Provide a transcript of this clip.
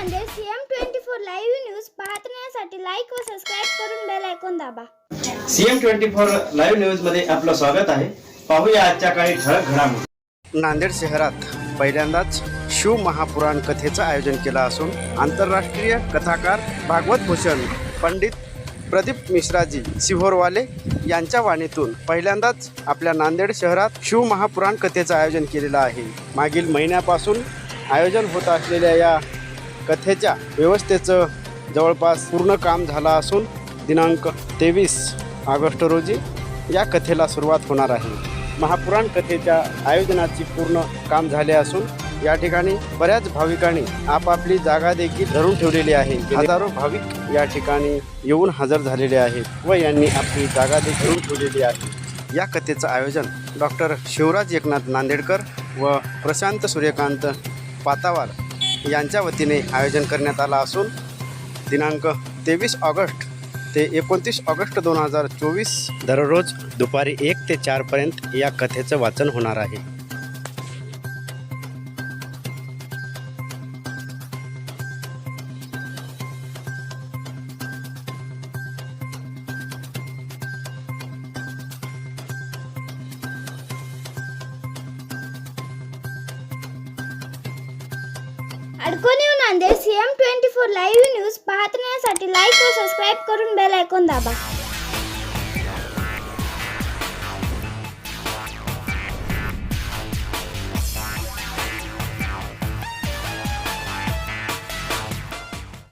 Nanded CM twenty four live news पाहण्यासाठी like व subscribe करून बेल ऐकून दाबा. सीएम ट्वेंटी फोर लाईव्ह न्यूजमध्ये आपलं स्वागत आहे. पाहूया आजच्या काही ठळक घडामोडी. नांदेड शहरात पहिल्यांदाच शिव महापुराण कथेचं आयोजन केलं असून आंतरराष्ट्रीय कथाकार भागवत भूषण पंडित प्रदीप मिश्राजी सिहोरवाले यांच्या वाणीतून पहिल्यांदाच आपल्या नांदेड शहरात शिव महापुराण कथेचं आयोजन केलेलं आहे. मागील महिन्यापासून आयोजन होत असलेल्या या कथेच्या व्यवस्थेचं जवळपास पूर्ण काम झालं असून दिनांक तेवीस ऑगस्ट रोजी या कथेला सुरुवात होणार आहे. महापुराण कथेच्या आयोजनाची पूर्ण काम झाले असून या ठिकाणी बऱ्याच भाविकांनी आपापली जागा देखील धरून ठेवलेली आहे. हजारो भाविक या ठिकाणी येऊन हजर झालेले आहेत व यांनी आपली जागा देखील धरून ठेवलेली आहे. या कथेचं आयोजन डॉक्टर शिवराज एकनाथ नांदेडकर व प्रशांत सूर्यकांत पातावार यांच्या वतीने आयोजन करण्यात आलं असून दिनांक तेवीस ऑगस्ट ते एकोणतीस ऑगस्ट दोन हजार चोवीस दररोज दुपारी एक ते चारपर्यंत या कथेचं वाचन होणार आहे. अडकून येऊ Nanded CM twenty four live news पाहण्यासाठी लाईक व सबस्क्राईब करून बेल ऐकून दाबा.